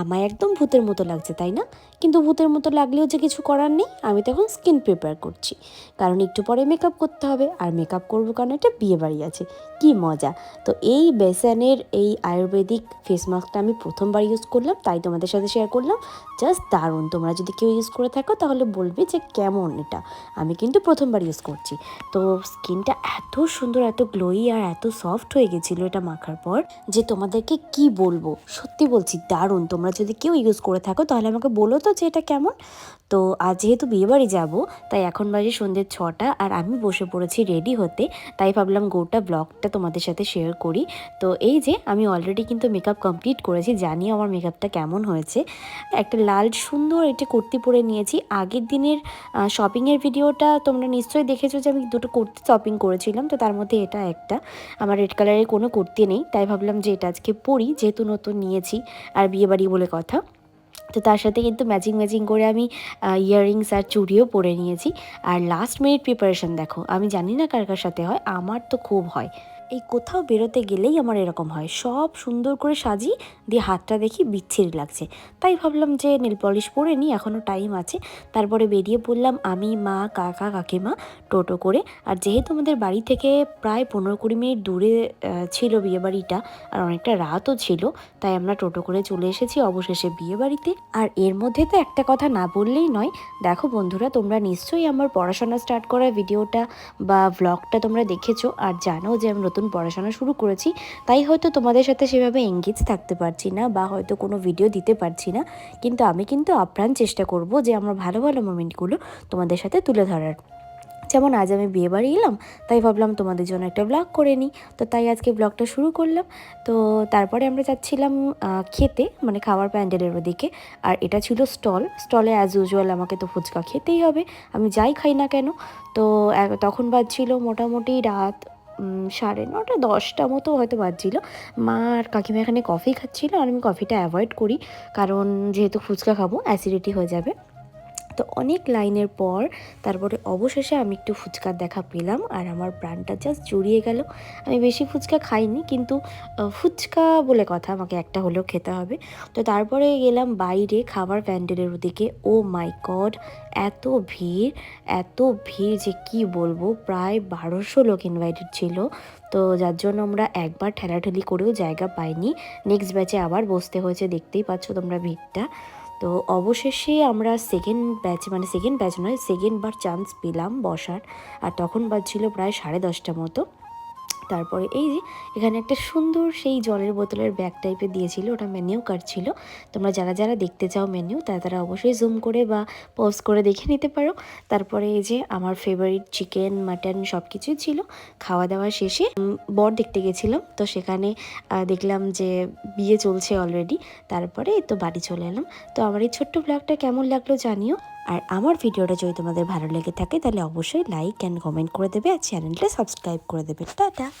আমায় একদম ভূতের মতো লাগছে, তাই না? কিন্তু ভূতের মতো লাগলেও যে কিছু করার নেই, আমি তখন স্কিন প্রিপেয়ার করছি। কারণ একটু পরে মেকআপ করতে হবে, আর মেকআপ করব কারণ একটা বিয়ে বাড়ি আছে। কি মজা! তো এই বেসানের এই আয়ুর্বেদিক ফেস মাস্কটা আমি প্রথমবার ইউজ করলাম, তাই তোমাদের সাথে শেয়ার করলাম। জাস্ট দারুণ! তোমরা যদি কেউ ইউজ করে থাকো, তাহলে বলবে যে কেমন এটা? আমি কিন্তু প্রথমবার ইউজ করছি। তো স্কিনটা এত সুন্দর, এত গ্লোই আর এত সফট হয়ে গেছিল এটা মাখার পর, যে তোমাদেরকে কি বলব? সত্যি বলছি, দারুণ! তোমরা যদি কেউ ইউজ করে থাকো, তাহলে আমাকে বলো তো যে এটা কেমন। তো আজ যেহেতু বিয়েবাড়ি যাব, তাই এখন বাজে সন্ধ্যে ছটা আর আমি বসে পড়েছি রেডি হতে। তাই ভাবলাম গোটা ব্লগটা তোমাদের সাথে শেয়ার করি। তো এই যে আমি অলরেডি কিন্তু মেকআপ কমপ্লিট করেছি, জানি আমার মেকআপটা কেমন হয়েছে। একটা লাল সুন্দর এটা কুর্তি পরে নিয়েছি। আগের দিনের শপিংয়ের ভিডিওটা তোমরা নিশ্চয়ই দেখেছ যে আমি দুটো কুর্তি শপিং করেছিলাম। তো তার মধ্যে এটা একটা। আমার রেড কালারের কোনো কুর্তি নেই। তাই ভাবলাম যে এটা আজকে পরি, যেহেতু নতুন নিয়েছি। আর বিয়েবাড়ি বলে কথা। তো তার সাথে কিন্তু ম্যাচিং ম্যাচিং করে আমি ইয়াররিংস আর চুড়িও পরে নিয়েছি। আর লাস্ট মিনিট প্রিপারেশন দেখো, আমি জানি না কার কার সাথে হয়, আমার তো খুব হয়। এই কোথাও বেরোতে গেলেই আমার এরকম হয়। সব সুন্দর করে সাজি, দিয়ে হাতটা দেখি বিচ্ছিরি লাগছে। তাই ভাবলাম যে নীল পলিশ পরে নিই, এখনও টাইম আছে। তারপরে বেরিয়ে পড়লাম আমি, মা, কাকা, কাকিমা, টোটো করে। আর যেহেতু আমাদের বাড়ি থেকে প্রায় পনেরো কুড়ি মিনিট দূরে ছিল বিয়েবাড়িটা, আর অনেকটা রাতও ছিল, তাই আমরা টোটো করে চলে এসেছি অবশেষে বিয়েবাড়িতে। আর এর মধ্যে তো একটা কথা না বললেই নয়, দেখো বন্ধুরা, তোমরা নিশ্চয়ই আমার পড়াশোনা স্টার্ট করা ভিডিওটা বা ব্লগটা তোমরা দেখেছ। আর জানো যে আমি নতুন পড়াশোনা শুরু করেছি, তাই হয়তো তোমাদের সাথে সেভাবে এঙ্গেজ থাকতে পারছি না বা হয়তো কোনো ভিডিও দিতে পারছি না। কিন্তু আমি কিন্তু আপ্রাণ চেষ্টা করব যে আমার ভালো ভালো মোমেন্টগুলো তোমাদের সাথে তুলে ধরার। যেমন আজ আমি বিয়ে বাড়ি এলাম, তাই ভাবলাম তোমাদের জন্য একটা ব্লগ করে নিই। তো তাই আজকে ব্লগটা শুরু করলাম। তো তারপরে আমরা যাচ্ছিলাম খেতে মানে খাবার প্যান্ডেলের ওদিকে। আর এটা ছিল স্টল। স্টলে অ্যাজ ইউজুয়াল আমাকে তো ফুচকা খেতেই হবে। আমি যাই খাই না কেন। তো তখন বাজছিল মোটামুটি রাত সাড়ে নটা, দশটা মতো হয়তো বাজছিল। মা আর কাকিমা এখানে কফি খাচ্ছিল, আর আমি কফিটা অ্যাভয়েড করি। কারণ যেহেতু ফুচকা খাব অ্যাসিডিটি হয়ে যাবে। তো অনেক লাইনের পর তারপরে অবশেষে আমি একটু ফুচকার দেখা পেলাম আর আমার প্রাণটা জাস্ট জুড়িয়ে গেল। আমি বেশি ফুচকা খাইনি কিন্তু ফুচকা বলে কথা আমাকে একটা হলেও খেতে হবে। তো তারপরে গেলাম বাইরে খাবার প্যান্ডেলের ওদিকে। ও মাই গড এত ভিড় এত ভিড় যে কি বলব? প্রায় বারোশো লোক ইনভাইটেড ছিল। তো যার জন্য আমরা একবার ঠেলাঠেলি করেও জায়গা পাইনি। নেক্সট ব্যাচে আবার বসতে হয়েছে, দেখতেই পাচ্ছ তোমরা ভিড়টা। তো অবশেষে আমরা সেকেন্ড ব্যাচ মানে সেকেন্ড ব্যাচ নয় সেকেন্ড বার চান্স পেলাম বসার। আর তখন বাজছিল প্রায় সাড়ে দশটা মতো। তারপরে এই যে এখানে একটা সুন্দর সেই জলের বোতলের ব্যাগ টাইপের দিয়েছিল, ওটা মেনিউ কার্ড ছিল। তোমরা যারা যারা দেখতে চাও মেনিউ তারা তারা অবশ্যই জুম করে বা পজ করে দেখে নিতে পারো। তারপরে এই যে আমার ফেভারিট চিকেন মাটন সব কিছুই ছিল। খাওয়া দাওয়া শেষে বর দেখতে গেছিলাম তো সেখানে দেখলাম যে বিয়ে চলছে অলরেডি তারপরে তো বাড়ি চলে এলাম। তো আমার এই ছোট্ট ব্লগটা কেমন লাগল জানিও। আর আমার ভিডিওটা যদি তোমাদের ভালো লেগে থাকে, তাহলে অবশ্যই লাইক অ্যান্ড কমেন্ট করে দেবে আর চ্যানেলটা সাবস্ক্রাইব করে দেবে। টাটা!